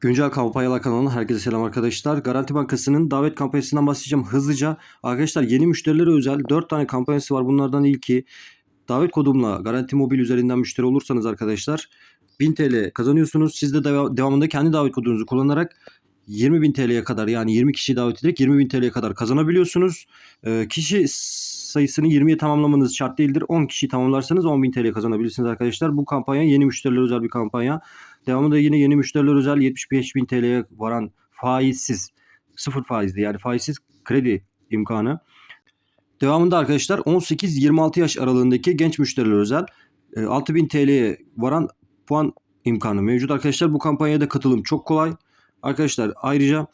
Güncel kampanyalar kanalına herkese selam arkadaşlar. Garanti Bankası'nın davet kampanyasından bahsedeceğim hızlıca. Arkadaşlar yeni müşterilere özel 4 tane kampanyası var. Bunlardan ilki davet kodumla Garanti Mobil üzerinden müşteri olursanız arkadaşlar 1000 TL kazanıyorsunuz. Siz de deva- devamında kendi davet kodunuzu kullanarak 20.000 TL'ye kadar yani 20 kişiyi davet ederek 20.000 TL'ye kadar kazanabiliyorsunuz. Ee, kişi sayısını 20'ye tamamlamanız şart değildir. 10 kişiyi tamamlarsanız 10.000 TL kazanabilirsiniz arkadaşlar. Bu kampanya yeni müşterilere özel bir kampanya. Devamında yine yeni müşteriler özel 75.000 TL'ye varan faizsiz, sıfır faizli yani faizsiz kredi imkanı. Devamında arkadaşlar 18-26 yaş aralığındaki genç müşteriler özel e, 6000 TL'ye varan puan imkanı mevcut arkadaşlar. Bu kampanyaya da katılım çok kolay. Arkadaşlar ayrıca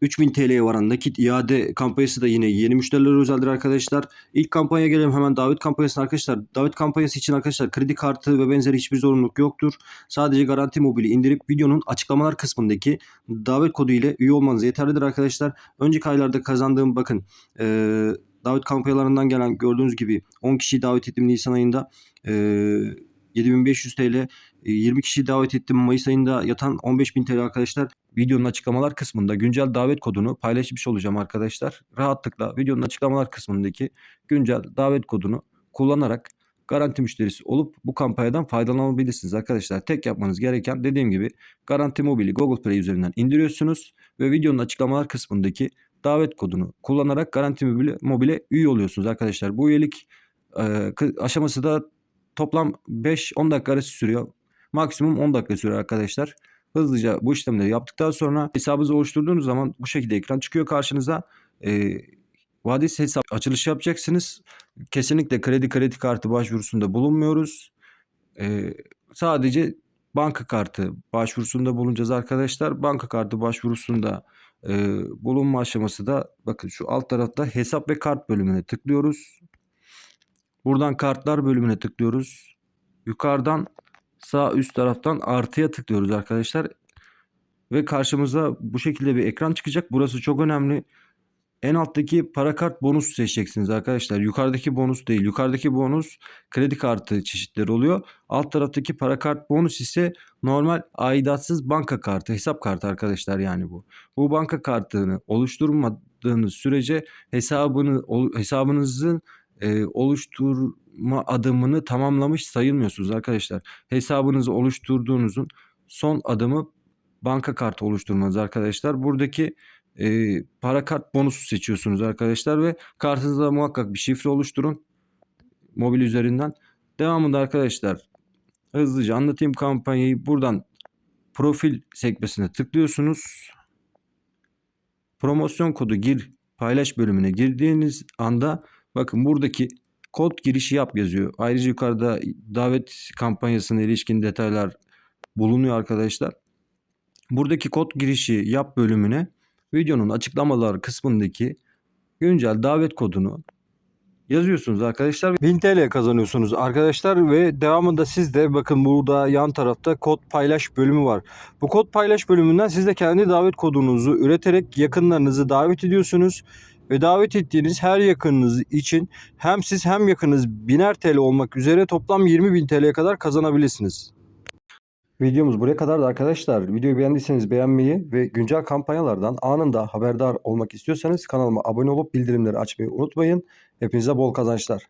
3000 TL'ye varan nakit iade kampanyası da yine yeni müşterilere özeldir arkadaşlar. İlk kampanya gelelim hemen davet kampanyasına arkadaşlar. Davet kampanyası için arkadaşlar kredi kartı ve benzeri hiçbir zorunluluk yoktur. Sadece Garanti Mobil'i indirip videonun açıklamalar kısmındaki davet kodu ile üye olmanız yeterlidir arkadaşlar. Önceki aylarda kazandığım bakın eee, davet kampanyalarından gelen gördüğünüz gibi 10 kişiyi davet ettim Nisan ayında. Eee 7500 TL, 20 kişi davet ettim Mayıs ayında yatan 15.000 TL arkadaşlar. Videonun açıklamalar kısmında güncel davet kodunu paylaşmış olacağım arkadaşlar. Rahatlıkla videonun açıklamalar kısmındaki güncel davet kodunu kullanarak garanti müşterisi olup bu kampanyadan faydalanabilirsiniz arkadaşlar. Tek yapmanız gereken dediğim gibi Garanti Mobil'i Google Play üzerinden indiriyorsunuz ve videonun açıklamalar kısmındaki davet kodunu kullanarak Garanti Mobil'e, Mobil'e üye oluyorsunuz arkadaşlar. Bu üyelik e, aşaması da toplam 5-10 dakika arası sürüyor. Maksimum 10 dakika sürüyor arkadaşlar. Hızlıca bu işlemleri yaptıktan sonra hesabınızı oluşturduğunuz zaman bu şekilde ekran çıkıyor karşınıza. E, vadesiz hesap açılışı yapacaksınız. Kesinlikle kredi kredi kartı başvurusunda bulunmuyoruz. E, sadece banka kartı başvurusunda bulunacağız arkadaşlar. Banka kartı başvurusunda e, bulunma aşaması da bakın şu alt tarafta hesap ve kart bölümüne tıklıyoruz. Buradan kartlar bölümüne tıklıyoruz. Yukarıdan sağ üst taraftan artıya tıklıyoruz arkadaşlar. Ve karşımıza bu şekilde bir ekran çıkacak. Burası çok önemli. En alttaki para kart bonus seçeceksiniz arkadaşlar. Yukarıdaki bonus değil. Yukarıdaki bonus kredi kartı çeşitleri oluyor. Alt taraftaki para kart bonus ise normal aidatsız banka kartı, hesap kartı arkadaşlar yani bu. Bu banka kartını oluşturmadığınız sürece hesabını hesabınızın e, oluşturma adımını tamamlamış sayılmıyorsunuz arkadaşlar. Hesabınızı oluşturduğunuzun son adımı banka kartı oluşturmanız arkadaşlar. Buradaki e, para kart bonusu seçiyorsunuz arkadaşlar ve kartınızda muhakkak bir şifre oluşturun mobil üzerinden. Devamında arkadaşlar hızlıca anlatayım kampanyayı. Buradan profil sekmesine tıklıyorsunuz. Promosyon kodu gir paylaş bölümüne girdiğiniz anda bakın buradaki kod girişi yap yazıyor. Ayrıca yukarıda davet kampanyasına ilişkin detaylar bulunuyor arkadaşlar. Buradaki kod girişi yap bölümüne videonun açıklamalar kısmındaki güncel davet kodunu yazıyorsunuz arkadaşlar. 1000 TL kazanıyorsunuz arkadaşlar ve devamında siz de bakın burada yan tarafta kod paylaş bölümü var. Bu kod paylaş bölümünden siz de kendi davet kodunuzu üreterek yakınlarınızı davet ediyorsunuz. Ve davet ettiğiniz her yakınınız için hem siz hem yakınınız biner TL olmak üzere toplam 20.000 TL'ye kadar kazanabilirsiniz. Videomuz buraya kadardı arkadaşlar. Videoyu beğendiyseniz beğenmeyi ve güncel kampanyalardan anında haberdar olmak istiyorsanız kanalıma abone olup bildirimleri açmayı unutmayın. Hepinize bol kazançlar.